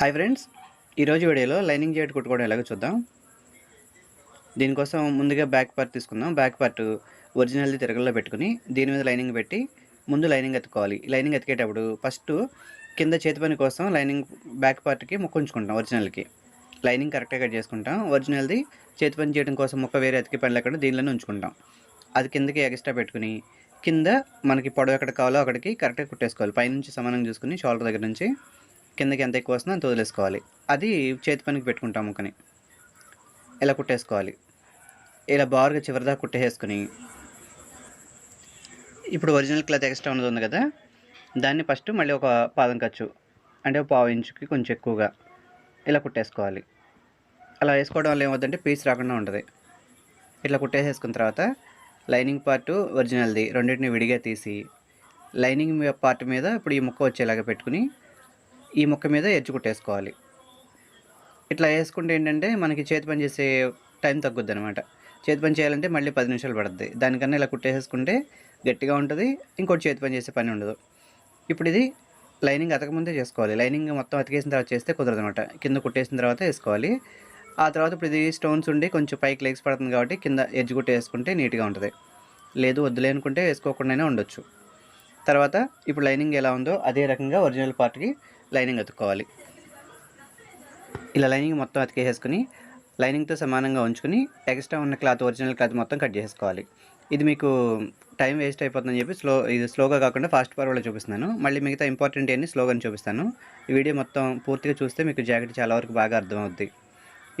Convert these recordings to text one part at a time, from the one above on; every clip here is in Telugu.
హాయ్ ఫ్రెండ్స్ ఈరోజు వీడియోలో లైనింగ్ జాకెట్ కుట్టుకోవడం ఎలాగో చూద్దాం. దీనికోసం ముందుగా బ్యాక్ పార్ట్ తీసుకుందాం. బ్యాక్ పార్ట్ ఒరిజినల్ది తిరగల్లో పెట్టుకుని దీని మీద లైనింగ్ పెట్టి ముందు లైనింగ్ ఎత్తుకోవాలి. లైనింగ్ ఎతికేటప్పుడు ఫస్ట్ కింద చేతి పని కోసం లైనింగ్ బ్యాక్ పార్ట్కి ముక్క ఉంచుకుంటాం ఒరిజినల్కి. లైనింగ్ కరెక్ట్గా కట్ చేసుకుంటాం. ఒరిజినల్ది చేతి పని చేయడం కోసం ముక్క వేరే ఎతికి పని లేకుండా దీనిలోనే ఉంచుకుంటాం. అది కిందకి ఎక్స్ట్రా పెట్టుకుని కింద మనకి పొడవు ఎక్కడ కావాలో అక్కడికి కరెక్ట్గా కుట్టేసుకోవాలి. పైనుంచి సమానం చూసుకుని షోల్డర్ దగ్గర నుంచి కిందకి ఎంత ఎక్కువ వస్తుందో అంత వదిలేసుకోవాలి. అది చేతి పనికి పెట్టుకుంటాం ముక్కని ఇలా కుట్టేసుకోవాలి? ఇలా బారుగా చివరిదాకా కుట్టేసుకుని ఇప్పుడు ఒరిజినల్ క్లాత్ ఎక్స్ట్రా ఉన్నది ఉంది కదా? దాన్ని ఫస్ట్ మళ్ళీ ఒక పాదం ఖర్చు. అంటే ఒక పావు ఇంచుకి కొంచెం ఎక్కువగా ఇలా కుట్టేసుకోవాలి. అలా వేసుకోవడం వల్ల ఏమవుతుందంటే పీస్ రాకుండా ఉంటుంది. ఇట్లా కుట్టేసేసుకున్న తర్వాత లైనింగ్ పార్ట్ ఒరిజినల్ది రెండింటిని విడిగా తీసి లైనింగ్ పార్ట్ మీద ఇప్పుడు ఈ ముక్క వచ్చేలాగా పెట్టుకుని ఈ ముక్క మీద ఎడ్జ్ కుట్టేసుకోవాలి. ఇట్లా వేసుకుంటే ఏంటంటే మనకి చేతి పని చేసే టైం తగ్గుద్ది అనమాట చేతి పని చేయాలంటే మళ్ళీ పది నిమిషాలు పడుతుంది దానికన్నా ఇలా కుట్టేసేసుకుంటే గట్టిగా ఉంటుంది ఇంకోటి చేతి పని చేసే పని ఉండదు. ఇప్పుడు ఇది లైనింగ్ అతకముందే చేసుకోవాలి. లైనింగ్ మొత్తం అతికేసిన తర్వాత చేస్తే కుదరదు అనమాట కింద కుట్టేసిన తర్వాత వేసుకోవాలి. ఆ తర్వాత ఇప్పుడు ఇది స్టోన్స్ ఉండి కొంచెం పైకి లెగ్స్ పడుతుంది కాబట్టి కింద ఎడ్జ్ కుట్టి వేసుకుంటే నీట్గా ఉంటుంది. లేదు వద్దులే అనుకుంటే వేసుకోకుండానే ఉండొచ్చు. తర్వాత ఇప్పుడు లైనింగ్ ఎలా ఉందో అదే రకంగా ఒరిజినల్ పార్ట్కి లైనింగ్ అతుక్కోవాలి. ఇలా లైనింగ్ మొత్తం అతికేసేసుకుని లైనింగ్తో సమానంగా ఉంచుకుని ఎక్స్ట్రా ఉన్న క్లాత్ ఒరిజినల్ క్లాత్ మొత్తం కట్ చేసుకోవాలి ఇది మీకు టైం వేస్ట్ అయిపోతుందని చెప్పి స్లో ఇది స్లోగా కాకుండా ఫాస్ట్ ఫార్వర్డ్లో చూపిస్తున్నాను. మళ్ళీ మిగతా ఇంపార్టెంట్ అన్ని స్లోగానే చూపిస్తాను. ఈ వీడియో మొత్తం పూర్తిగా చూస్తే మీకు జాకెట్ చాలా వరకు బాగా అర్థమవుద్ది.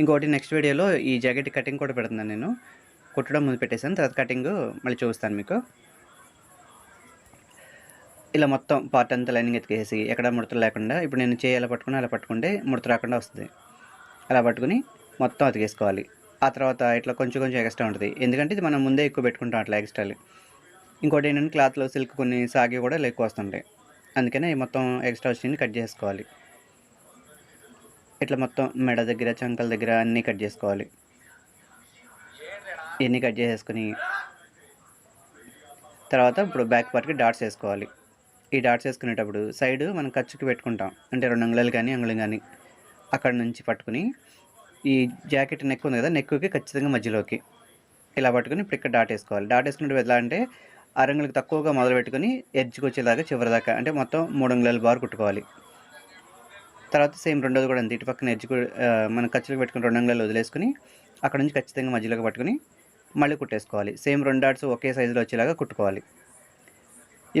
ఇంకోటి నెక్స్ట్ వీడియోలో ఈ జాకెట్ కటింగ్ కూడా పెడుతున్నాను నేను. కుట్టడం ముందు పెట్టేశాను తర్వాత కటింగ్ మళ్ళీ చూపిస్తాను మీకు. ఇలా మొత్తం పార్ట్ అంతా లైనింగ్ ఎత్తికేసి ఎక్కడ ముడతలు లేకుండా ఇప్పుడు నేను చేయి ఎలా పట్టుకుని అలా పట్టుకుంటే ముడత రాకుండా వస్తుంది. అలా పట్టుకుని మొత్తం అతికేసుకోవాలి. ఆ తర్వాత ఇట్లా కొంచెం కొంచెం ఎక్స్ట్రా ఉంటుంది. ఎందుకంటే ఇది మనం ముందే ఎక్కువ పెట్టుకుంటాం అట్లా ఎక్స్ట్రాలు ఇంకోటి ఏంటంటే క్లాత్లో సిల్క్ కొన్ని సాగి కూడా ఎక్కువ వస్తుంటాయి. అందుకనే మొత్తం ఎక్స్ట్రా వచ్చింది కట్ చేసుకోవాలి. ఇట్లా మొత్తం మెడ దగ్గర చంకల దగ్గర అన్నీ కట్ చేసుకోవాలి. ఇవన్నీ కట్ చేసేసుకుని తర్వాత ఇప్పుడు బ్యాక్ పార్ట్కి డాట్స్ వేసుకోవాలి. ఈ డాట్స్ వేసుకునేటప్పుడు సైడ్ మనం ఖర్చుకి పెట్టుకుంటాం. అంటే రెండు అంగుళాలు కానీ అంగుళం కానీ అక్కడ నుంచి పట్టుకుని ఈ జాకెట్ నెక్ ఉంది కదా నెక్కి ఖచ్చితంగా మధ్యలోకి ఇలా పట్టుకుని ఇప్పుడు ఇక్కడ డాట్ వేసుకోవాలి. డాట్ వేసుకున్నప్పుడు ఎలా అంటే అరంగులకు తక్కువగా మొదలు పెట్టుకుని ఎడ్జ్కి వచ్చేలాగా చివరి దాకా అంటే మొత్తం మూడు అంగుళాలు బార్ కుట్టుకోవాలి. తర్వాత సేమ్ రెండోది కూడా అంతే. ఇటు పక్కన ఎడ్జ్ మనం ఖర్చులకు పెట్టుకుని రెండు అంగుళాలు వదిలేసుకుని అక్కడ నుంచి ఖచ్చితంగా మధ్యలోకి పట్టుకుని మళ్ళీ కుట్టేసుకోవాలి. సేమ్ రెండు డాట్స్ ఒకే సైజులో వచ్చేలాగా కుట్టుకోవాలి.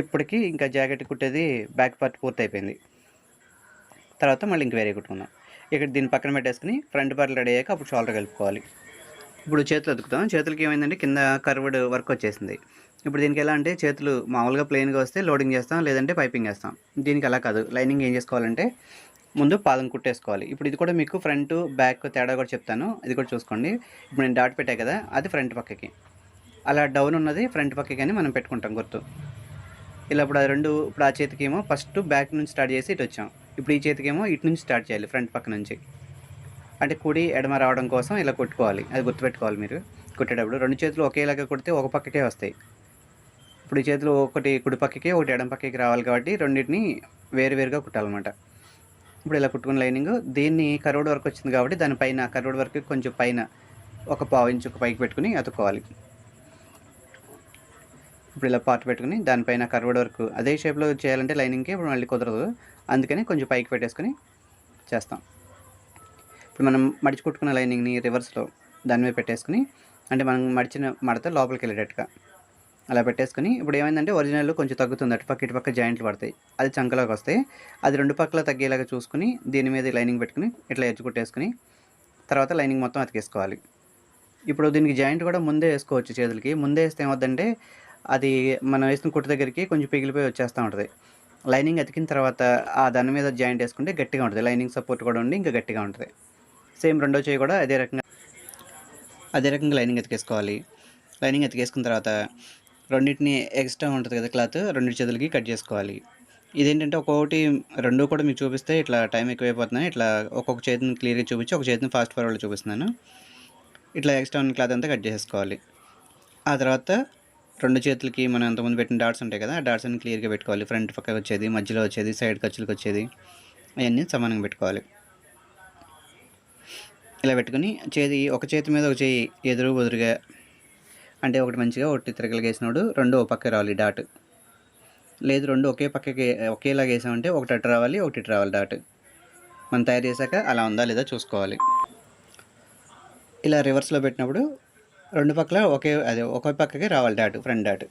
ఇప్పటికి ఇంకా జాకెట్ కుట్టేది బ్యాక్ పార్ట్ పూర్తి అయిపోయింది తర్వాత మళ్ళీ ఇంక వేరే కుట్టుకుందాం. ఇక్కడ దీన్ని పక్కన పెట్టేసుకుని ఫ్రంట్ పార్ట్ రెడీ అయ్యాక అప్పుడు షోల్డర్ కలుపుకోవాలి. ఇప్పుడు చేతులు అతుకుతాం. చేతులకి ఏమైందంటే కింద కర్వ్డ్ వర్క్ వచ్చేసింది. ఇప్పుడు దీనికి ఎలా అంటే చేతులు మామూలుగా ప్లెయిన్గా వస్తే లోడింగ్ చేస్తాం లేదంటే పైపింగ్ వేస్తాం దీనికి అలా కాదు. లైనింగ్ ఏం చేసుకోవాలంటే ముందు పాదం కుట్టేసుకోవాలి. ఇప్పుడు ఇది కూడా మీకు ఫ్రంట్ బ్యాక్ తేడా కూడా చెప్తాను. ఇది కూడా చూసుకోండి. ఇప్పుడు నేను డాట్ పెట్టా కదా అది ఫ్రంట్ పక్కకి. అలా డౌన్ ఉన్నది ఫ్రంట్ పక్కకి అని మనం పెట్టుకుంటాం గుర్తు. ఇలా ఇప్పుడు ఆ రెండు ఇప్పుడు ఆ చేతికేమో ఫస్ట్ బ్యాక్ నుంచి స్టార్ట్ చేసి ఇటు వచ్చాం. ఇప్పుడు ఈ చేతికేమో ఇటు నుంచి స్టార్ట్ చేయాలి ఫ్రంట్ పక్క నుంచి. అంటే కుడి ఎడమ రావడం కోసం ఇలా కొట్టుకోవాలి. అది గుర్తుపెట్టుకోవాలి మీరు. కుట్టేటప్పుడు రెండు చేతులు ఒకేలాగా కుడితే ఒక పక్కకే వస్తాయి. ఇప్పుడు ఈ చేతులు ఒకటి కుడి పక్కకి ఒకటి ఎడమ పక్కకి రావాలి కాబట్టి రెండింటిని వేరువేరుగా కుట్టాలన్నమాట. ఇప్పుడు ఇలా కుట్టుకున్న లైనింగ్ దీన్ని కరోడ్ వర్క్ వచ్చింది కాబట్టి దానిపైన కరోడ్ వర్క్ కొంచెం పైన ఒక పావు ఇంచు పైకి పెట్టుకుని అతుక్కోవాలి. ఇప్పుడు ఇలా పార్ట్ పెట్టుకుని దానిపైన కర్వడ వర్క్ అదే షేప్లో చేయాలంటే లైనింగ్కి ఇప్పుడు మళ్ళీ కుదరదు. అందుకని కొంచెం పైకి పెట్టేసుకుని చేస్తాం. ఇప్పుడు మనం మడిచి కుట్టుకున్న లైనింగ్ని రివర్స్లో దాని మీద పెట్టేసుకుని అంటే మనం మడిచిన మడత లోపలికి వెళ్ళేటట్టుగా. అలా పెట్టేసుకుని ఇప్పుడు ఏమైందంటే ఒరిజినల్ కొంచెం తగ్గుతుంది అటు పక్క ఇటు పక్క జాయింట్లు పడతాయి. అది చంకలోకి వస్తాయి. అది రెండు పక్కల తగ్గేలాగా చూసుకుని దీని మీద లైనింగ్ పెట్టుకుని ఇట్లా ఎడ్జ్ కుట్టేసుకుని తర్వాత లైనింగ్ మొత్తం అతికేసుకోవాలి. ఇప్పుడు దీనికి జాయింట్ కూడా ముందే వేసుకోవచ్చు చేతులకి. ముందే వేస్తే ఏమవుద్దంటే అది మనం వేసిన కుట్టు దగ్గరికి కొంచెం పిగిలిపోయి వచ్చేస్తూ ఉంటుంది. లైనింగ్ అతికిన తర్వాత ఆ దాని మీద జాయింట్ వేసుకుంటే గట్టిగా ఉంటుంది. లైనింగ్ సపోర్ట్ కూడా ఉండి ఇంకా గట్టిగా ఉంటుంది. సేమ్ రెండో చేయి కూడా అదే రకంగా అదే రకంగా లైనింగ్ ఎతికేసుకోవాలి లైనింగ్ ఎతికేసుకున్న తర్వాత రెండింటిని ఎక్స్ట్రా ఉంటుంది కదా క్లాత్ రెండు చేతులకి కట్ చేసుకోవాలి. ఇదేంటంటే ఒక్కొక్కటి రెండు కూడా మీకు చూపిస్తే ఇట్లా టైం ఎక్కువైపోతున్నాయి ఇట్లా ఒక్కొక్క చేతిని క్లియర్గా చూపించి ఒక చేతిని ఫాస్ట్ ఫార్వర్డ్లో చూపిస్తున్నాను. ఇట్లా ఎక్స్ట్రా ఉన్న క్లాత్ అంతా కట్ చేసుకోవాలి ఆ తర్వాత రెండు చేతులకి మనం ఎంతమంది పెట్టిన డాట్స్ ఉంటాయి కదా ఆ డాట్స్ అన్ని క్లియర్గా పెట్టుకోవాలి. ఫ్రంట్ పక్కకి వచ్చేది మధ్యలో వచ్చేది సైడ్ ఖర్చులకు వచ్చేది అవన్నీ సమానంగా పెట్టుకోవాలి. ఇలా పెట్టుకుని చేతి ఒక చేతి మీద ఒక చేయి ఎదురు బుదురుగా అంటే ఒకటి మంచిగా ఒకటి తిరగలు వేసినప్పుడు రెండు ఒక పక్క రావాలి డాట్. లేదు రెండు ఒకే పక్కకి ఒకేలాగా వేసామంటే ఒకటి అటు రావాలి ఒకటి ఇటు రావాలి డాట్. మనం తయారు చేశాక అలా ఉందా లేదా చూసుకోవాలి. ఇలా రివర్స్లో పెట్టినప్పుడు రెండు పక్కల ఒకే అదే ఒక పక్కకి రావాలి డాట్ ఫ్రంట్ డాట్.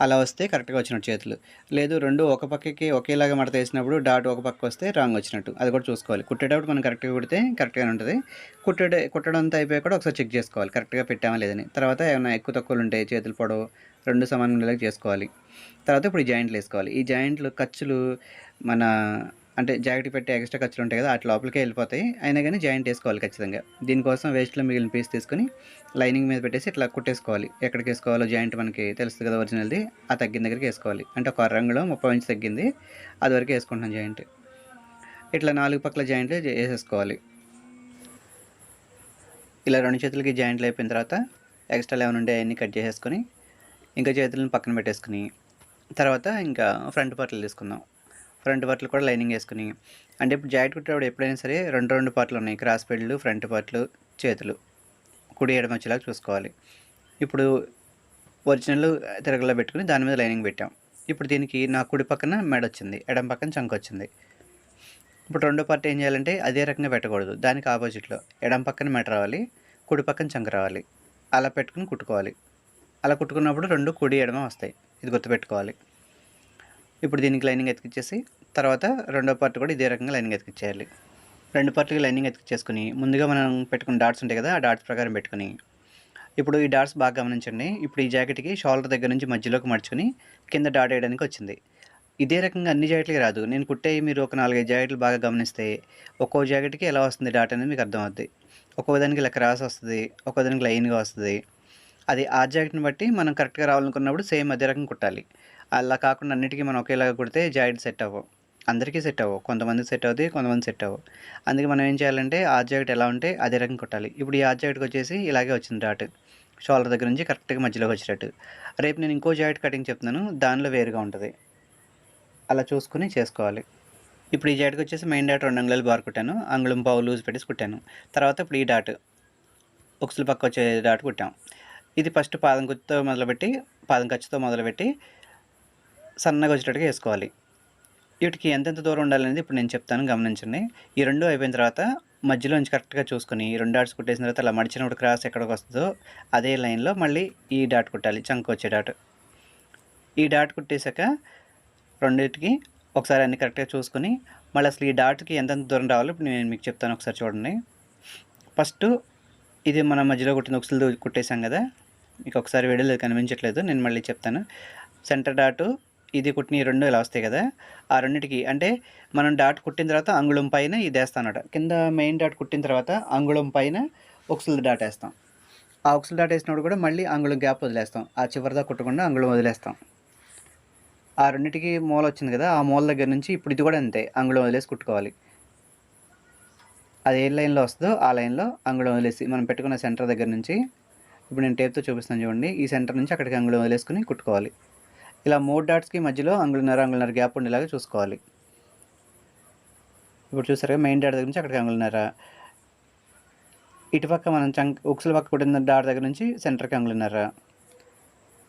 అలా వస్తే కరెక్ట్గా వచ్చినట్టు చేతులు. లేదు రెండు ఒక పక్కకి ఒకేలాగా మడత వేసినప్పుడు డాట్ ఒక పక్క వస్తే రాంగ్ వచ్చినట్టు. అది కూడా చూసుకోవాలి. కుట్టేటప్పుడు మనం కరెక్ట్గా కుడితే కరెక్ట్గానే ఉంటుంది. కుట్టడే కుట్టడం అంతా అయిపోయి కూడా ఒకసారి చెక్ చేసుకోవాలి. కరెక్ట్గా పెట్టామా లేదని. తర్వాత ఏమైనా ఎక్కువ తక్కువలు ఉంటాయి చేతులు పొడవు రెండు సమానంగా ఉండేలాగా చేసుకోవాలి. తర్వాత ఇప్పుడు ఈ జాయింట్లు వేసుకోవాలి. ఈ జాయింట్లు ఖర్చులు మన అంటే జాకెట్ పెట్టే ఎక్స్ట్రా ఖర్చులు ఉంటాయి కదా అట్లా లోపలికే వెళ్ళిపోతాయి. అయినా కానీ జాయింట్ వేసుకోవాలి ఖచ్చితంగా. దీనికోసం వేస్ట్లో మిగిలిన పీస్ తీసుకొని లైనింగ్ మీద పెట్టేసి ఇట్లా కుట్టేసుకోవాలి. ఎక్కడికి వేసుకోవాలో జాయింట్ మనకి తెలుస్తుంది కదా ఒరిజినల్ది ఆ తగ్గిన దగ్గరికి వేసుకోవాలి. అంటే ఒక రంగులో ముప్పై ఇంచు తగ్గింది అది వరకు వేసుకుంటున్నాం జాయింట్. ఇట్లా నాలుగు పక్కల జాయింట్లు వేసేసుకోవాలి. ఇలా రెండు చేతులకి జాయింట్లు అయిపోయిన తర్వాత ఎక్స్ట్రా లెవెన్ ఉండే అవన్నీ కట్ చేసేసుకొని ఇంకా చేతులను పక్కన పెట్టేసుకుని తర్వాత ఇంకా ఫ్రంట్ పార్ట్లు తీసుకుందాం. ఫ్రంట్ పార్ట్లు కూడా లైనింగ్ వేసుకుని. అంటే ఇప్పుడు జాకెట్ కుట్టేటప్పుడు ఎప్పుడైనా సరే రెండు రెండు పార్ట్లు ఉన్నాయి. క్రాస్ పెళ్ళు ఫ్రంట్ పార్ట్లు చేతులు. కుడి ఎడమ వచ్చేలాగా చూసుకోవాలి. ఇప్పుడు ఒరిజినల్ తిరగలో పెట్టుకుని దాని మీద లైనింగ్ పెట్టాం. ఇప్పుడు దీనికి నా కుడి పక్కన మెడ వచ్చింది. ఎడమ పక్కన చంక వచ్చింది. ఇప్పుడు రెండో పార్ట్ ఏం చేయాలంటే అదే రకంగా పెట్టకూడదు. దానికి ఆపోజిట్లో ఎడమ పక్కన మెడ రావాలి. కుడి పక్కన చంక రావాలి. అలా పెట్టుకుని కుట్టుకోవాలి. అలా కుట్టుకున్నప్పుడు రెండు కుడి ఎడమ వస్తాయి. ఇది గుర్తుపెట్టుకోవాలి. ఇప్పుడు దీనికి లైనింగ్ ఎతికిచ్చేసి తర్వాత రెండో పార్ట్ కూడా ఇదే రకంగా లైనింగ్ ఎతికిచ్చేయాలి. రెండు పార్ట్లకి లైనింగ్ ఎతికిచ్చేసుకుని ముందుగా మనం పెట్టుకున్న డాట్స్ ఉంటాయి కదా ఆ డాట్స్ ప్రకారం పెట్టుకుని. ఇప్పుడు ఈ డాట్స్ బాగా గమనించండి. ఇప్పుడు ఈ జాకెట్కి షోల్డర్ దగ్గర నుంచి మధ్యలోకి మడుచుకుని కింద డాట్ వేయడానికి వచ్చింది. ఇదే రకంగా అన్ని జాకెట్లకి రాదు. నేను కుట్టే మీరు ఒక నాలుగైదు జాకెట్లు బాగా గమనిస్తే ఒక్కో జాకెట్కి ఎలా వస్తుంది డాట్ అనేది మీకు అర్థమవుద్ది. ఒక్కో దానికి ఇలా క్రాస్ వస్తుంది ఒక్కో దానికి లైన్గా వస్తుంది. అది ఆ జాకెట్ని బట్టి మనం కరెక్ట్గా రావాలనుకున్నప్పుడు సేమ్ అదే రకం కుట్టాలి. అలా కాకుండా అన్నిటికీ మనం ఒకేలాగా కుడితే జాకెట్ సెట్ అవ్వవు. అందరికీ సెట్ అవ్వవు. కొంతమంది సెట్ అవుతుంది కొంతమంది సెట్ అవ్వవు. అందుకే మనం ఏం చేయాలంటే ఆ జాకెట్ ఎలా ఉంటే అదే రకం కుట్టాలి. ఇప్పుడు ఈ ఆ జాకెట్కి వచ్చేసి ఇలాగే వచ్చింది డాట్. షోల్డర్ దగ్గర నుంచి కరెక్ట్గా మధ్యలోకి వచ్చేటట్టు. రేపు నేను ఇంకో జాకెట్ కటింగ్ చెప్తున్నాను. దానిలో వేరుగా ఉంటుంది. అలా చూసుకుని చేసుకోవాలి. ఇప్పుడు ఈ జాకెట్కి వచ్చేసి మెయిన్ డాట్ రెండు అంగుళాలు బార్ కుట్టాను. అంగుళం పావు లూజ్ పెట్టేసి కుట్టాను. తర్వాత ఇప్పుడు ఈ డాట్. ఉక్సుల పక్క వచ్చే డాట్ కుట్టాం. ఇది ఫస్ట్ పాదం కుత్తుతో మొదలుపెట్టి పాదం ఖర్చుతో మొదలుపెట్టి సన్నగా వచ్చేటట్టుగా వేసుకోవాలి. వీటికి ఎంతెంత దూరం ఉండాలనేది ఇప్పుడు నేను చెప్తాను గమనించండి. ఈ రెండు అయిపోయిన తర్వాత మధ్యలో నుంచి కరెక్ట్గా చూసుకొని రెండు డాట్స్ కుట్టేసిన తర్వాత అలా మడిచినప్పుడు క్రాస్ ఎక్కడికి వస్తుందో అదే లైన్లో మళ్ళీ ఈ డాట్ కుట్టాలి చంక వచ్చే డాట్. ఈ డాట్ కుట్టేశాక రెండింటికి ఒకసారి అన్ని కరెక్ట్గా చూసుకొని మళ్ళీ అసలు ఈ డాట్కి ఎంతెంత దూరం రావాలో ఇప్పుడు నేను మీకు చెప్తాను ఒకసారి చూడండి. ఫస్ట్ ఇది మన మధ్యలో కుట్టిన ఒకసారి కుట్టేశాం కదా మీకు ఒకసారి వీడియోలో కనిపించట్లేదు నేను మళ్ళీ చెప్తాను. సెంటర్ డాటు ఇది కుట్టిన ఈ రెండు ఇలా వస్తాయి కదా. ఆ రెండింటికి అంటే మనం డాట్ కుట్టిన తర్వాత అంగుళం పైన ఇది వేస్తానట. కింద మెయిన్ డాట్ కుట్టిన తర్వాత అంగుళం పైన ఉక్సులు డాట్ వేస్తాం. ఆ ఉక్సులు డాట్ వేసినప్పుడు కూడా మళ్ళీ అంగుళం గ్యాప్ వదిలేస్తాం. ఆ చివరిదా కుట్టకుండా అంగుళం వదిలేస్తాం. ఆ రెండింటికి మూల వచ్చింది కదా ఆ మూల దగ్గర నుంచి ఇప్పుడు ఇది కూడా అంతే అంగుళం వదిలేసి కుట్టుకోవాలి. అది ఏ లైన్లో వస్తుందో ఆ లైన్లో అంగుళం వదిలేసి మనం పెట్టుకున్న సెంటర్ దగ్గర నుంచి ఇప్పుడు నేను టేప్తో చూపిస్తాను చూడండి ఈ సెంటర్ నుంచి అక్కడికి అంగుళం వదిలేసుకుని కుట్టుకోవాలి. ఇలా మూడు డాట్స్కి మధ్యలో అంగుళన్నర అంగుళన్నర గ్యాప్ ఉండేలాగా చూసుకోవాలి. ఇప్పుడు చూసారుగా మెయిన్ డాట్ దగ్గర నుంచి అక్కడికి అంగుళన్నర ఇటుపక్క మనం చంక్ ఉక్సుల పక్క కుట్టిన డాట్ దగ్గర నుంచి సెంటర్కి అంగుళన్నర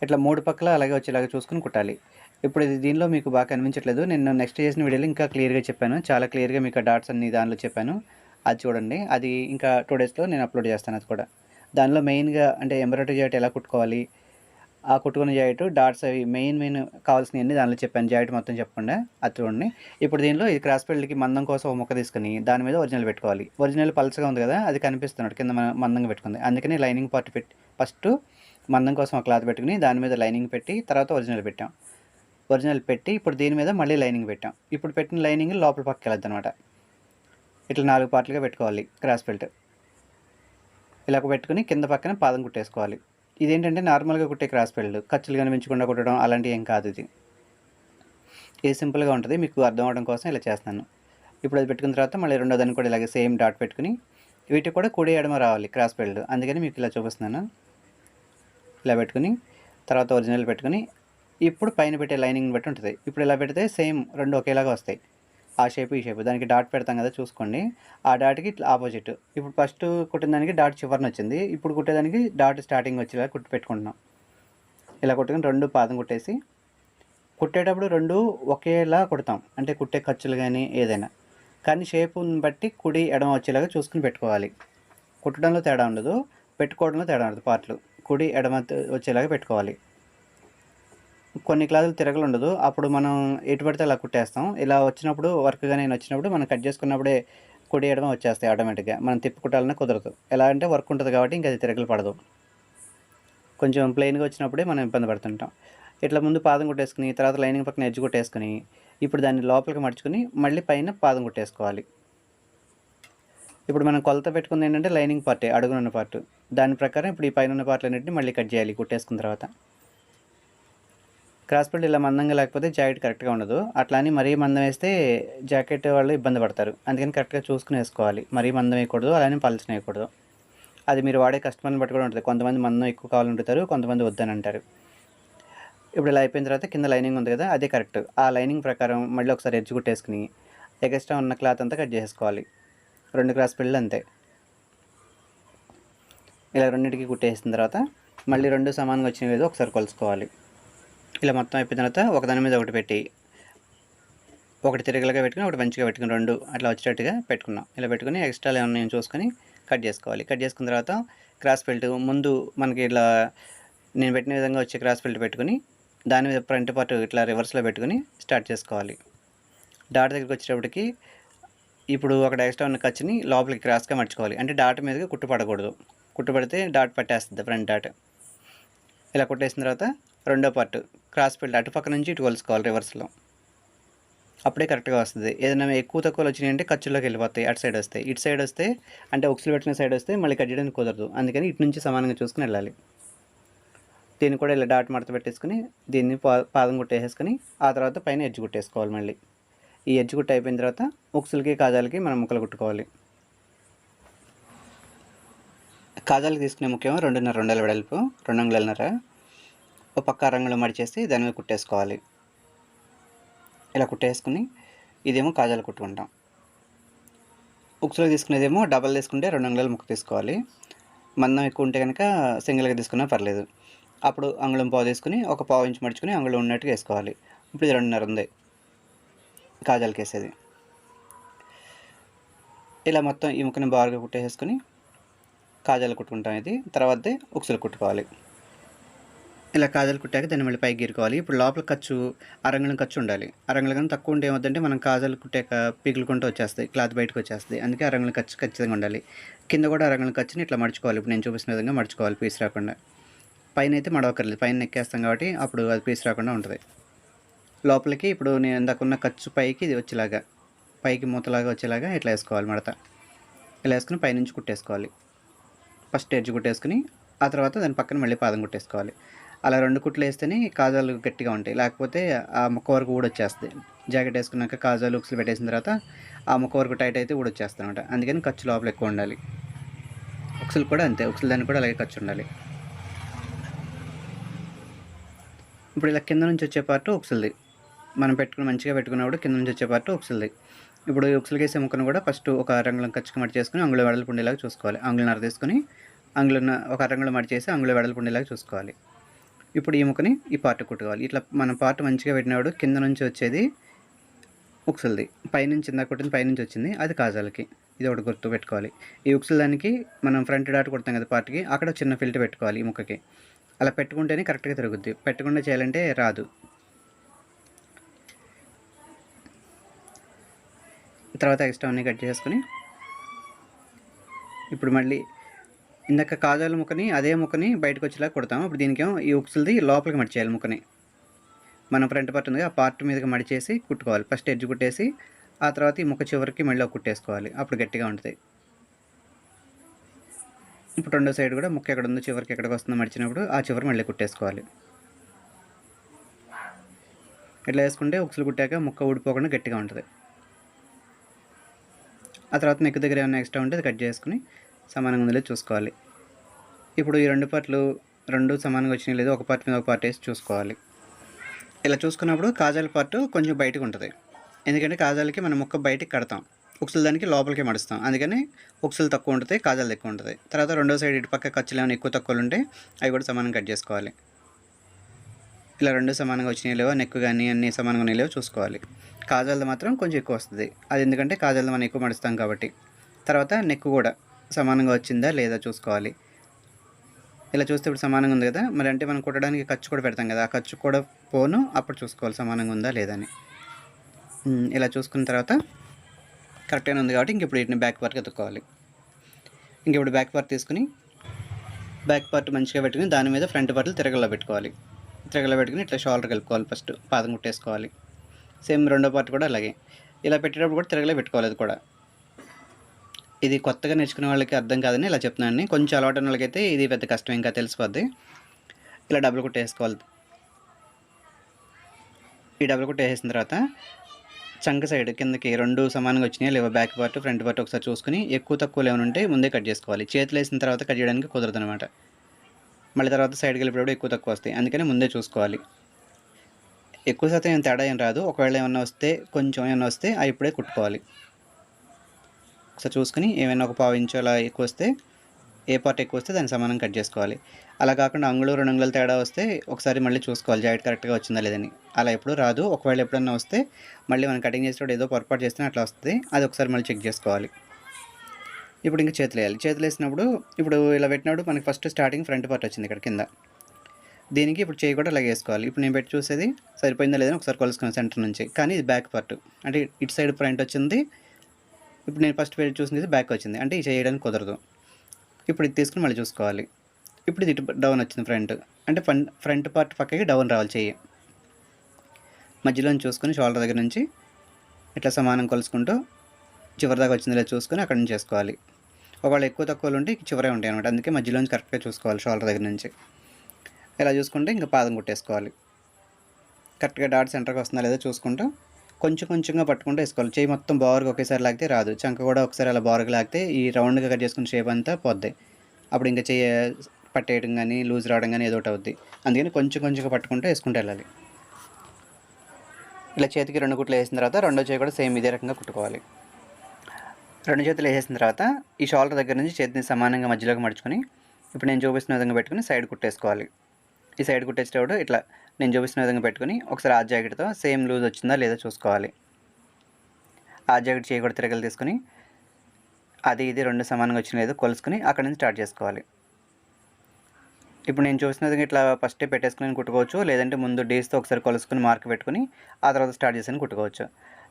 ఇట్లా మూడు పక్కల అలాగే వచ్చేలాగా చూసుకుని కుట్టాలి. ఇప్పుడు ఇది దీనిలో మీకు బాగా కనిపించట్లేదు. నేను నెక్స్ట్ చేసిన వీడియోలో ఇంకా క్లియర్గా చెప్పాను. చాలా క్లియర్గా మీకు డాట్స్ అన్ని దానిలో చెప్పాను. అది చూడండి. అది ఇంకా టూ డేస్లో నేను అప్లోడ్ చేస్తాను అది కూడా. దానిలో మెయిన్గా అంటే ఎంబ్రాయిడరీ చేయటం ఎలా కుట్టుకోవాలి? ఆ కుట్టుకున్న జాయిట్ డాట్స్ అవి మెయిన్ మెయిన్ కావాల్సినవన్నీ దానిలో చెప్పాను. జాయిట్ మొత్తం చెప్పకుండా అతడుని ఇప్పుడు దీనిలో ఇది క్రాస్ పెళ్ళికి మందం కోసం ఒక ముక్క తీసుకుని దాని మీద ఒరిజినల్ పెట్టుకోవాలి. ఒరిజినల్ పల్చగా ఉంది కదా అది కనిపిస్తున్నాడు కింద మందంగా పెట్టుకుంది. అందుకని లైనింగ్ పార్ట్ పెట్టి ఫస్ట్ మందం కోసం ఒక క్లాత్ పెట్టుకుని దాని మీద లైనింగ్ పెట్టి తర్వాత ఒరిజినల్ పెట్టాం. ఒరిజినల్ పెట్టి ఇప్పుడు దీని మీద మళ్ళీ లైనింగ్ పెట్టాం. ఇప్పుడు పెట్టిన లైనింగ్ లోపల పక్కకి వెళ్ళద్దు అనమాట ఇట్లా నాలుగు పార్ట్లుగా పెట్టుకోవాలి క్రాస్ బెల్ట్ ఇలా పెట్టుకుని కింద పక్కన పాదం కుట్టేసుకోవాలి. ఇదేంటంటే నార్మల్గా కుట్టే క్రాస్ బెల్ట్ ఖర్చులు కనిపించకుండా కుట్టడం అలాంటివి ఏం కాదు ఇది. ఇది సింపుల్గా ఉంటుంది మీకు అర్థం అవడం కోసం ఇలా చేస్తాను. ఇప్పుడు అది పెట్టుకున్న తర్వాత మళ్ళీ రెండో దాన్ని కూడా ఇలాగే సేమ్ డాట్ పెట్టుకుని వీటికి కూడా కుడి ఎడమ రావాలి క్రాస్ బెల్ట్. అందుకని మీకు ఇలా చూపిస్తున్నాను. ఇలా పెట్టుకుని తర్వాత ఒరిజినల్ పెట్టుకుని ఇప్పుడు పైన పెట్టే లైనింగ్ బట్టి ఉంటుంది. ఇప్పుడు ఇలా పెడితే సేమ్ రెండు ఒకేలాగా వస్తాయి. ఆ షేప్ ఈ షేప్ దానికి డాట్ పెడతాం కదా చూసుకోండి. ఆ డాట్కి ఇట్లా ఆపోజిట్ ఇప్పుడు ఫస్ట్ కుట్టిన దానికి డాట్ చివరిన వచ్చింది. ఇప్పుడు కుట్టేదానికి డాట్ స్టార్టింగ్ వచ్చేలా కుట్టి పెట్టుకుంటున్నాం. ఇలా కుట్టుకుని రెండు పాదం కుట్టేసి కుట్టేటప్పుడు రెండు ఒకేలా కుడతాం. అంటే కుట్టే ఖర్చులు కానీ ఏదైనా. కానీ షేపుని బట్టి కుడి ఎడమ వచ్చేలాగా చూసుకుని పెట్టుకోవాలి. కుట్టడంలో తేడా ఉండదు. పెట్టుకోవడంలో తేడా ఉండదు. పార్ట్లు. కుడి ఎడమ వచ్చేలాగా పెట్టుకోవాలి. కొన్ని క్లాతులు తిరగలు ఉండదు అప్పుడు మనం ఎటు పడితే అలా కుట్టేస్తాం. ఇలా వచ్చినప్పుడు వర్క్గా నేను వచ్చినప్పుడు మనం కట్ చేసుకున్నప్పుడే కుడి ఎడమ వచ్చేస్తాయి ఆటోమేటిక్గా. మనం తిప్పుకుంటాలనే కుట్టాలన్నా కుదరదు. ఎలా అంటే వర్క్ ఉంటుంది కాబట్టి ఇంకా అది తిరగలు పడదు. కొంచెం ప్లెయిన్గా వచ్చినప్పుడే మనం ఇబ్బంది పడుతుంటాం. ఇట్లా ముందు పాదం కుట్టేసుకుని తర్వాత లైనింగ్ పక్కన ఎడ్జ్ కొట్టేసుకుని ఇప్పుడు దాన్ని లోపలికి మడుచుకుని మళ్ళీ పైన పాదం కుట్టేసుకోవాలి. ఇప్పుడు మనం కొలత పెట్టుకుంది ఏంటంటే లైనింగ్ పార్టే అడుగునున్న పార్ట్. దాని ప్రకారం ఇప్పుడు ఈ పైన ఉన్న పార్ట్లన్నింటినీ మళ్ళీ కట్ చేయాలి కుట్టేసుకున్న తర్వాత. క్రాస్ బెల్ట్ ఇలా మందంగా లేకపోతే జాకెట్ కరెక్ట్గా ఉండదు. అట్లా అని మరీ మందం వేస్తే జాకెట్ వాళ్ళు ఇబ్బంది పడతారు. అందుకని కరెక్ట్గా చూసుకుని వేసుకోవాలి. మరీ మందం వేయకూడదు అలానే పలచన వేయకూడదు. అది మీరు వాడే కస్టమర్ని బట్టి కూడా ఉంటుంది. కొంతమంది మందం ఎక్కువ కావాలంటారు కొంతమంది వద్దని అంటారు ఇప్పుడు ఇలా అయిపోయిన తర్వాత కింద లైనింగ్ ఉంది కదా అదే కరెక్ట్. ఆ లైనింగ్ ప్రకారం మళ్ళీ ఒకసారి ఎడ్జ్ కుట్టేసుకుని ఎక్స్ట్రా ఉన్న క్లాత్ అంతా కట్ చేసుకోవాలి రెండు క్రాస్ పిల్లలు అంతే. ఇలా రెండింటికి కుట్టేసిన తర్వాత మళ్ళీ రెండు సమానంగా వచ్చినవి ఏదో ఒకసారి కొలుసుకోవాలి. ఇలా మొత్తం అయిపోయిన తర్వాత ఒకదాని మీద ఒకటి పెట్టి ఒకటి తిరగలుగా పెట్టుకుని ఒకటి మంచిగా పెట్టుకుని రెండు అట్లా వచ్చేటట్టుగా పెట్టుకున్నాం. ఇలా పెట్టుకుని ఎక్స్ట్రాలు ఏమన్నా నేను చూసుకొని కట్ చేసుకోవాలి. కట్ చేసుకున్న తర్వాత క్రాస్ బెల్ట్ ముందు మనకి ఇలా నేను పెట్టిన విధంగా వచ్చే క్రాస్ బెల్ట్ పెట్టుకుని దాని మీద ఫ్రంట్ పార్ట్ ఇట్లా రివర్స్లో పెట్టుకుని స్టార్ట్ చేసుకోవాలి. డాట్ దగ్గరికి వచ్చేటప్పటికి ఇప్పుడు అక్కడ ఎక్స్ట్రా ఉన్న ఖర్చుని లోపలికి క్రాస్గా మర్చుకోవాలి. అంటే డాట్ మీదకి కుట్టు పడకూడదు. డాట్ పట్టేస్తుంది ఫ్రంట్ డాట్ ఇలా కుట్టేసిన తర్వాత రెండో పార్ట్ క్రాస్ బెల్ట్ అటు పక్క నుంచి ఇటు కొలుసుకోవాలి రివర్స్లో. అప్పుడే కరెక్ట్గా వస్తుంది. ఏదైనా ఎక్కువ తక్కువలు వచ్చినాయి అంటే ఖర్చులోకి వెళ్ళిపోతాయి. అటు సైడ్ వస్తాయి ఇటు సైడ్ వస్తే అంటే ఉక్సులు పెట్టిన సైడ్ వస్తే మళ్ళీ కట్ చేయడానికి కుదరదు. అందుకని ఇటు నుంచి సమానంగా చూసుకుని వెళ్ళాలి. దీన్ని కూడా ఇలా డాట్ మడత పెట్టేసుకుని దీన్ని పా పాదం గుట్టేసేసుకుని ఆ తర్వాత పైన ఎడ్జ్ కుట్టేసుకోవాలి మళ్ళీ. ఈ ఎడ్జ్ కుట్ట అయిపోయిన తర్వాత ఉక్సులకి కాజాలకి మనం ముక్కలు కుట్టుకోవాలి. కాజాలకి తీసుకునే ముఖ్యం రెండున్నర రెండేళ్ళ వెడల్పు రెండు అంగుళాలన్నర ఒక పక్క రంగులు మడిచేసి దాని మీద కుట్టేసుకోవాలి. ఇలా కుట్టేసుకుని ఇదేమో కాజాలు కుట్టుకుంటాం. ఉక్సులో తీసుకునేదేమో డబల్ తీసుకుంటే రెండు అంగుళాలు ముక్క తీసుకోవాలి. మందం ఎక్కువ ఉంటే కనుక సింగిల్గా తీసుకున్నా పర్లేదు. అప్పుడు అంగుళం పావు తీసుకుని ఒక పావు ఇంచు మడుచుకుని అంగుళం ఉన్నట్టుగా వేసుకోవాలి. ఇప్పుడు ఇది రెండున్నర ఉంది కాజాలకి వేసేది. ఇలా మొత్తం ఈ ముక్కని బాగా కుట్టేసేసుకుని కాజాలు కుట్టుకుంటాం ఇది. తర్వాత ఉక్సులు కుట్టుకోవాలి. ఇలా కాజాలు కుట్టాక దాన్ని మళ్ళీ పైకి గీరుకోవాలి. ఇప్పుడు లోపల ఖర్చు అరంగళం ఖర్చు ఉండాలి. అరంగళం కానీ తక్కువ ఉంటే ఏమవుతుందంటే మనం కాజాలు కుట్టాక పీగులుకుంటూ వచ్చేస్తాయి క్లాత్ బయటకు వచ్చేస్తుంది అందుకే అరంగళం ఖర్చు ఖచ్చితంగా ఉండాలి. కింద కూడా అరంగళం ఖర్చుని ఇట్లా మడుచుకోవాలి. ఇప్పుడు నేను చూపిస్తున్న విధంగా మడుచుకోవాలి పీస్ రాకుండా. పైన అయితే మడవకర్లేదు పైన ఎక్కేస్తాం కాబట్టి అప్పుడు అది పీస్ రాకుండా ఉంటుంది. లోపలికి ఇప్పుడు నేను ఇందాకున్న ఖర్చు పైకి ఇది వచ్చేలాగా పైకి మూతలాగా వచ్చేలాగా ఇట్లా వేసుకోవాలి మడత. ఇలా వేసుకుని పైనుంచి కుట్టేసుకోవాలి. ఫస్ట్ ఎడ్జ్ కుట్టేసుకుని ఆ తర్వాత దాని పక్కన మళ్ళీ పాదం కుట్టేసుకోవాలి. అలా రెండు కుట్లు వేస్తేనే కాజాలు గట్టిగా ఉంటాయి. లేకపోతే ఆ ముక్క వరకు ఊడొచ్చేస్తుంది. జాకెట్ వేసుకున్నాక కాజాలు ఉక్సులు పెట్టేసిన తర్వాత ఆ ముక్క వరకు టైట్ అయితే ఊడొచ్చేస్తుంది అనమాట అందుకని ఖర్చు లోపల ఎక్కువ ఉండాలి. ఉక్సులు కూడా అంతే. ఉక్సులు దాన్ని కూడా అలాగే ఖర్చు ఉండాలి. ఇప్పుడు ఇలా కింద నుంచి వచ్చే పార్ట్ ఉక్సులది. మనం పెట్టుకుని మంచిగా పెట్టుకున్నప్పుడు కింద నుంచి వచ్చే పార్ట్ ఉక్సులది. ఇప్పుడు ఈ ఉక్సులకి వేసే ముక్కను కూడా ఫస్ట్ ఒక రంగులం ఖర్చుగా మడి చేసుకుని అంగుళ వెడల్పు ఉండేలాగా చూసుకోవాలి. అంగుళన్నర తీసుకొని అంగుళన్న ఒక అరంగుళం మడి చేసి అంగుళ వెడల్పు ఉండేలాగా చూసుకోవాలి. ఇప్పుడు ఈ ఈ పార్ట్ కుట్టుకోవాలి. ఇట్లా మనం పార్ట్ మంచిగా పెట్టినప్పుడు కింద నుంచి వచ్చేది ఉక్సులది. పైనుంచి ఇందాక కొట్టింది పైనుంచి వచ్చింది. అది కాజాలకి. ఇది ఒకటి గుర్తు పెట్టుకోవాలి. ఈ ఉక్సుల దానికి మనం ఫ్రంట్ డాట్ కొడతాం కదా పార్ట్కి అక్కడ చిన్న ఫిల్ట్ పెట్టుకోవాలి ఈ ముక్కకి. అలా పెట్టుకుంటేనే కరెక్ట్గా తిరుగుద్ది. పెట్టకుండా చేయాలంటే రాదు. తర్వాత ఎక్స్ట్రా అన్నీ కట్ చేసుకొని ఇప్పుడు మళ్ళీ ఇందాక కాజాల ముక్కని అదే ముక్కని బయటకు వచ్చేలా కొడతాం ఇప్పుడు దీనికేమో ఈ ఉక్సులది లోపలికి మడిచేయాలి ముక్కని. మనం ఫ్రంట్ పార్ట్ ఉంది ఆ పార్ట్ మీదకి మడిచేసి కుట్టుకోవాలి. ఫస్ట్ ఎడ్జ్ కుట్టేసి ఆ తర్వాత ఈ ముక్క చివరికి మళ్ళీ కుట్టేసుకోవాలి. అప్పుడు గట్టిగా ఉంటుంది. ఇప్పుడు రెండో సైడ్ కూడా ముక్క ఎక్కడ ఉందో చివరికి ఎక్కడికి వస్తుందో మడిచినప్పుడు ఆ చివరి మళ్ళీ కుట్టేసుకోవాలి. ఇట్లా వేసుకుంటే ఉక్సులు కుట్టాక ముక్క ఊడిపోకుండా గట్టిగా ఉంటుంది. ఆ తర్వాత నెక్ దగ్గర ఏమైనా ఎక్స్ట్రా ఉంటే అది కట్ చేసుకుని సమానంగా ఉందో చూసుకోవాలి. ఇప్పుడు ఈ రెండు పార్ట్లు రెండు సమానంగా వచ్చినాయి లేదో ఒక పార్ట్ మీద ఒక పార్ట్ వేసి చూసుకోవాలి. ఇలా చూసుకున్నప్పుడు కాజాల పార్ట్ కొంచెం బయటకు ఉంటుంది. ఎందుకంటే కాజాలకి మనం ముక్క బయటికి కడతాం. ఉక్సులు దానికి లోపలికి మడుస్తాం. అందుకని ఉక్సులు తక్కువ ఉంటుంది కాజాలు ఎక్కువ ఉంటుంది. తర్వాత రెండో సైడ్ ఇటు పక్క ఖర్చులు ఏమైనా ఎక్కువ తక్కువలు ఉంటే అవి కూడా సమానంగా కట్ చేసుకోవాలి. ఇలా రెండు సమానంగా వచ్చినాయి లేవో నెక్ కానీ అన్నీ సమానంగా ఉన్నాయి లేవో చూసుకోవాలి. కాజాలది మాత్రం కొంచెం ఎక్కువ వస్తుంది. అది ఎందుకంటే కాజాలది మనం ఎక్కువ మడుస్తాం కాబట్టి. తర్వాత నెక్ కూడా. సమానంగా వచ్చిందా లేదా చూసుకోవాలి. ఇలా చూస్తే ఇప్పుడు సమానంగా ఉంది కదా మరి అంటే మనం కుట్టడానికి ఖర్చు కూడా పెడతాం కదా ఆ ఖర్చు కూడా పోను అప్పుడు చూసుకోవాలి సమానంగా ఉందా లేదా అని. ఇలా చూసుకున్న తర్వాత కరెక్ట్గానే ఉంది కాబట్టి ఇంక ఇప్పుడు వీటిని బ్యాక్ పార్ట్కి ఎత్తుకోవాలి ఇంక ఇప్పుడు బ్యాక్ పార్ట్ తీసుకుని బ్యాక్ పార్ట్ మంచిగా పెట్టుకుని దాని మీద ఫ్రంట్ పార్ట్లు తిరగల్లో పెట్టుకోవాలి. తిరగల్లో పెట్టుకుని ఇట్లా షోల్డర్ కలుపుకోవాలి ఫస్ట్ పాదం కుట్టేసుకోవాలి. సేమ్ రెండో పార్ట్ కూడా అలాగే. ఇలా పెట్టేటప్పుడు కూడా తిరగలే పెట్టుకోవాలి అది కూడా. ఇది కొత్తగా నేర్చుకునే వాళ్ళకి అర్థం కాదని ఇలా చెప్తున్నాను కొంచెం అలవాటు ఉన్న వాళ్ళకైతే ఇది పెద్ద కష్టం ఇంకా తెలిసిపోద్ది. ఇలా డబ్బులు కొట్టేసుకోవాలి ఈ డబ్బులు కొట్టేసిన తర్వాత చంక సైడ్ కిందకి రెండు సమానంగా వచ్చినాయి లేవో బ్యాక్ పార్ట్ ఫ్రంట్ పార్ట్ ఒకసారి చూసుకుని ఎక్కువ తక్కువ ఏమైనా ఉంటే ముందే కట్ చేసుకోవాలి. చేతులు వేసిన తర్వాత కట్ చేయడానికి కుదరదు అనమాట మళ్ళీ తర్వాత సైడ్కి వెళ్ళిపోయి ఎక్కువ తక్కువ వస్తాయి. అందుకని ముందే చూసుకోవాలి. ఎక్కువ శాతం ఏం తేడా ఏం రాదు. ఒకవేళ ఏమన్నా వస్తే కొంచెం ఏమన్నా వస్తే అవి ఇప్పుడే కుట్టుకోవాలి. ఒకసారి చూసుకుని ఏమైనా ఒక పావు ఇంచు అలా ఎక్కువ వస్తే ఏ పార్ట్ ఎక్కువ వస్తే దాన్ని సమానం కట్ చేసుకోవాలి. అలా కాకుండా అంగుళం రెండు అంగుళాలు తేడా వస్తే ఒకసారి మళ్ళీ చూసుకోవాలి. జాకెట్ కరెక్ట్గా వచ్చిందా లేదని అలా ఎప్పుడు రాదు. ఒకవేళ ఎప్పుడన్నా వస్తే మళ్ళీ మనం కటింగ్ చేసేటప్పుడు ఏదో పొరపాటు చేస్తే అట్లా వస్తుంది. అది ఒకసారి మళ్ళీ చెక్ చేసుకోవాలి. ఇప్పుడు ఇంకా చేతులు వేయాలి. చేతులు వేసినప్పుడు ఇప్పుడు ఇలా పెట్టినప్పుడు మనకి ఫస్ట్ స్టార్టింగ్ ఫ్రంట్ పార్ట్ వచ్చింది ఇక్కడ కింద. దీనికి ఇప్పుడు చేయి కూడా అలాగే వేసుకోవాలి. ఇప్పుడు నేను పెట్టి చూసేది సరిపోయిందా లేదని ఒకసారి కొలుసుకున్నాను సెంటర్ నుంచి. కానీ ఇది బ్యాక్ పార్ట్. అంటే ఇటు సైడ్ ఫ్రంట్ వచ్చింది. ఇప్పుడు నేను ఫస్ట్ పేరు చూసింది బ్యాక్ వచ్చింది. అంటే ఇది చేయడానికి కుదరదు. ఇప్పుడు ఇది తీసుకుని మళ్ళీ చూసుకోవాలి. ఇప్పుడు ఇది ఇటు డౌన్ వచ్చింది ఫ్రంట్ అంటే ఫ్రంట్ ఫ్రంట్ పార్ట్ పక్కకి డౌన్ రావాలి చెయ్యి. మధ్యలో చూసుకొని షోల్డర్ దగ్గర నుంచి ఇట్లా సమానం కొలుసుకుంటూ చివరి దాకా వచ్చింది లేదా చూసుకొని అక్కడ నుంచి చేసుకోవాలి. ఒకవేళ ఎక్కువ తక్కువలు ఉంటే చివరే ఉంటాయి అనమాట అందుకే మధ్యలోంచి కరెక్ట్గా చూసుకోవాలి షోల్డర్ దగ్గర నుంచి. ఇలా చూసుకుంటే ఇంకా పాదం కుట్టేసుకోవాలి. కరెక్ట్గా డాట్ సెంటర్కి వస్తుందా లేదా చూసుకుంటూ కొంచెం కొంచెంగా పట్టుకుంటూ వేసుకోవాలి. చేయి మొత్తం బారుగా ఒకేసారి లాగితే రాదు. చంక కూడా ఒకసారి అలా బారుగా లాగితే ఈ రౌండ్గా కట్ చేసుకున్న షేప్ అంతా పోద్ది. అప్పుడు ఇంకా చేయ పట్టేయడం కానీ లూజ్ రావడం కానీ ఏదో ఒకటి అవుద్ది. అందుకని కొంచెం కొంచెంగా పట్టుకుంటూ వేసుకుంటూ వెళ్ళాలి. ఇలా చేతికి రెండు గుట్లు వేసిన తర్వాత రెండో చేయి కూడా సేమ్ ఇదే రకంగా కుట్టుకోవాలి. రెండు చేతులు వేసేసిన తర్వాత ఈ షోల్డర్ దగ్గర నుంచి చేతిని సమానంగా మధ్యలోకి మడుచుకొని ఇప్పుడు నేను చూపిస్తున్న విధంగా పెట్టుకుని సైడ్ కుట్టేసుకోవాలి. ఈ సైడ్ కుట్టేసేటప్పుడు ఇట్లా నేను చూపిస్తున్న విధంగా పెట్టుకుని ఒకసారి ఆ జాకెట్తో సేమ్ లూజ్ వచ్చిందా లేదా చూసుకోవాలి. ఆ జాకెట్ చేయి కూడా తిరగలు తీసుకుని అది ఇది రెండు సమానంగా వచ్చిన లేదో కొలుసుకుని అక్కడ నుంచి స్టార్ట్ చేసుకోవాలి. ఇప్పుడు నేను చూసిన విధంగా ఇట్లా ఫస్టే పెట్టేసుకుని కుట్టుకోవచ్చు లేదంటే ముందు డేస్తో ఒకసారి కొలుసుకుని మార్క్ పెట్టుకుని ఆ తర్వాత స్టార్ట్ చేసి కుట్టుకోవచ్చు.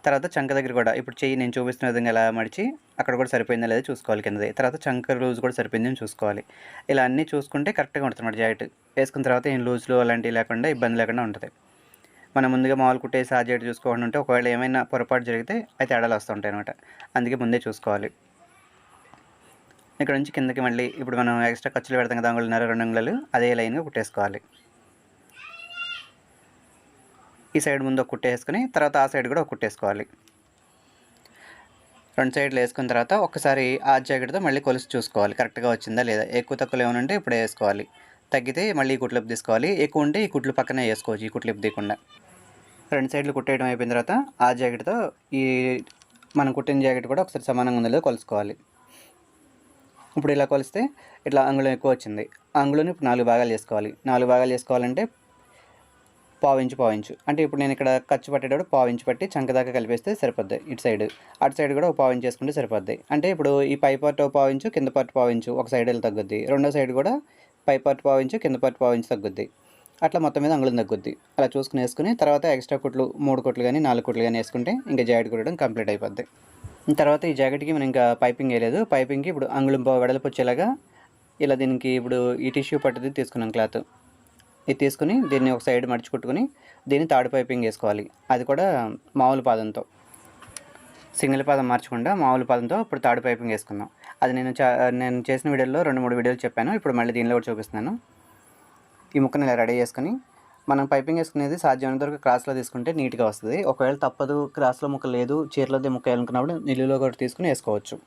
తర్వాత చంక దగ్గర కూడా ఇప్పుడు చెయ్యి నేను చూపిస్తున్న విధంగా ఎలా మడిచి అక్కడ కూడా సరిపోయిందా లేదా చూసుకోవాలి కిందది. తర్వాత చంక లూజ్ కూడా సరిపోయిందని చూసుకోవాలి. ఇలా అన్నీ చూసుకుంటే కరెక్ట్గా ఉంటుంది అన్నమాట జాకెట్. వేసుకున్న తర్వాత ఏం లూజ్లు అలాంటివి లేకుండా ఇబ్బంది లేకుండా ఉంటుంది. మనం ముందుగా మామూలు కుట్టేసి ఆ జాకెట్ చూసుకోకుండా ఉంటే ఒకవేళ ఏమైనా పొరపాటు జరిగితే అయితే తేడాలు వస్తుంటాయి అనమాట అందుకే ముందే చూసుకోవాలి. ఇక్కడ నుంచి కిందకి మళ్ళీ ఇప్పుడు మనం ఎక్స్ట్రా ఖర్చులు పెడతాం కదా అంగుళన్నర రెండు అంగుళాలు అదే లైన్గా కుట్టేసుకోవాలి. ఈ సైడ్ ముందు ఒక కుట్టేసుకుని తర్వాత ఆ సైడ్ కూడా ఒక కుట్టేసుకోవాలి రెండు సైడ్లు వేసుకున్న తర్వాత ఒకసారి ఆ జాకెట్తో మళ్ళీ కొలుసు చూసుకోవాలి. కరెక్ట్గా వచ్చిందా లేదా? ఎక్కువ తక్కువ ఏమైనా ఉంటే ఇప్పుడు వేసుకోవాలి. తగ్గితే మళ్ళీ ఈ కుట్లు తీసుకోవాలి. ఎక్కువ ఉంటే ఈ కుట్లు పక్కనే వేసుకోవచ్చు ఈ కుట్లు తీయకుండా. రెండు సైడ్లు కుట్టేయడం అయిపోయిన తర్వాత ఆ జాకెట్తో ఈ మనం కుట్టిన జాకెట్ కూడా ఒకసారి సమానంగా ఉందో లేదో కొలుసుకోవాలి. ఇప్పుడు ఇలా కొలిస్తే ఇట్లా అంగుళం ఎక్కువ వచ్చింది. అంగుళం ఇప్పుడు నాలుగు భాగాలు చేసుకోవాలి నాలుగు భాగాలు చేసుకోవాలంటే పావు ఇంచు పావు ఇంచు అంటే ఇప్పుడు నేను ఇక్కడ ఖర్చు పట్టేటప్పుడు పావు ఇంచు పట్టి చంక దాకా కలిపేస్తే సరిపోద్ది. ఇటు సైడ్ అటు సైడ్ కూడా ఒక పావు ఇంచు సరిపోద్ది. అంటే ఇప్పుడు ఈ పై పార్ట్ ఒక పావు ఇంచు కింద పార్ట్ పావు ఇంచు ఒక సైడ్ వెళ్ళి తగ్గుద్ది. రెండో సైడ్ కూడా పై పార్ట్ పావు ఇంచు కింద పార్ట్ పావు ఇంచు తగ్గుద్ది. అట్లా మొత్తం మీద అంగుళం తగ్గుద్ది. అలా చూసుకుని వేసుకుని తర్వాత ఎక్స్ట్రా కుట్లు మూడు కుట్లు కానీ నాలుగు కుట్లు కానీ వేసుకుంటే ఇంకా జాకెట్ కుట్టడం కంప్లీట్ అయిపోద్ది. తర్వాత ఈ జాకెట్కి మనం ఇంకా పైపింగ్ వేయలేదు. పైపింగ్కి ఇప్పుడు అంగుళం వెడల్పు వచ్చేలాగా ఇలా దీనికి ఇప్పుడు ఈ టిష్యూ పట్టుది తీసుకున్నాం క్లాత్. ఇది తీసుకుని దీన్ని ఒక సైడ్ మడుచుకుట్టుకుని దీన్ని తాడు పైపింగ్ వేసుకోవాలి అది కూడా మామూలు పాదంతో. సింగిల్ పాదం మార్చకుండా మామూలు పాదంతో ఇప్పుడు తాడు పైపింగ్ వేసుకుందాం. అది నేను చా నేను చేసిన వీడియోలో రెండు మూడు వీడియోలు చెప్పాను. ఇప్పుడు మళ్ళీ దీనిలో కూడా చూపిస్తున్నాను. ఈ ముక్కను ఇలా రెడీ చేసుకుని మనం పైపింగ్ వేసుకునేది సాధ్యమైనంత వరకు క్రాస్లో తీసుకుంటే నీట్గా వస్తుంది. ఒకవేళ తప్పదు క్రాస్లో ముక్క లేదు చీరలోదే ముక్క వేయాలనుకున్నప్పుడు నిలువులో కూడా తీసుకుని వేసుకోవచ్చు.